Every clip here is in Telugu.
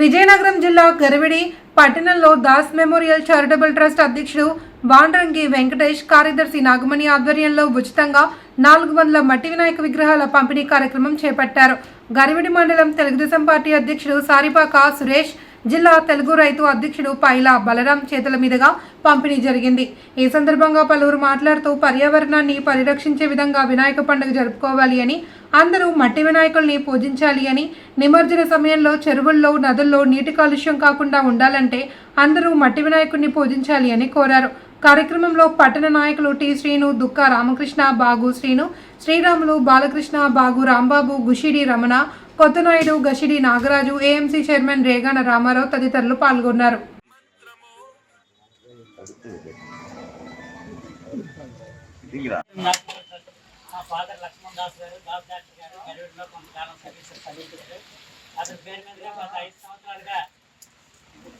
విజయనగరం జిల్లా గరివిడి పట్టణంలో దాస్ మెమోరియల్ చారిటబుల్ ట్రస్ట్ అధ్యక్షుడు బాండ్రంగి వెంకటేష్ కార్యదర్శి నాగమణి ఆధ్వర్యంలో ఉచితంగా నాలుగు వందల మట్టి వినాయక విగ్రహాల పంపిణీ కార్యక్రమం చేపట్టారు. గరివిడి మండలం తెలుగుదేశం పార్టీ అధ్యక్షుడు సారిపాక సురేష్ జిల్లా తెలుగు రైతు అధ్యక్షుడు పైల బలరాం చేతుల మీదుగా పంపిణీ జరిగింది. ఈ సందర్భంగా పలువురు మాట్లాడుతూ పర్యావరణాన్ని పరిరక్షించే విధంగా వినాయక పండుగ జరుపుకోవాలి అని అందరూ మట్టి వినాయకుల్ని పూజించాలి అని నిమజ్జన సమయంలో చెరువుల్లో నదుల్లో నీటి కాలుష్యం కాకుండా ఉండాలంటే అందరూ మట్టి వినాయకుడిని పూజించాలి అని కోరారు. కార్యక్రమంలో పట్టణ నాయకులు టి శ్రీను దుక్క రామకృష్ణ బాగు శ్రీను శ్రీరాములు బాలకృష్ణ బాగు రాంబాబు గుషిడి రమణ కొత్తనాయుడు గషిడి నాగరాజు ఏఎంసీ చైర్మన్ రేగాన రామారావు తదితరులు పాల్గొన్నారు.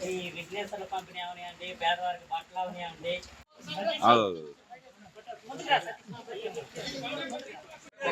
ఈ విఘ్నేశ్వర పంపిణీ పేదవారికి బట్టలు అవనివ్వండి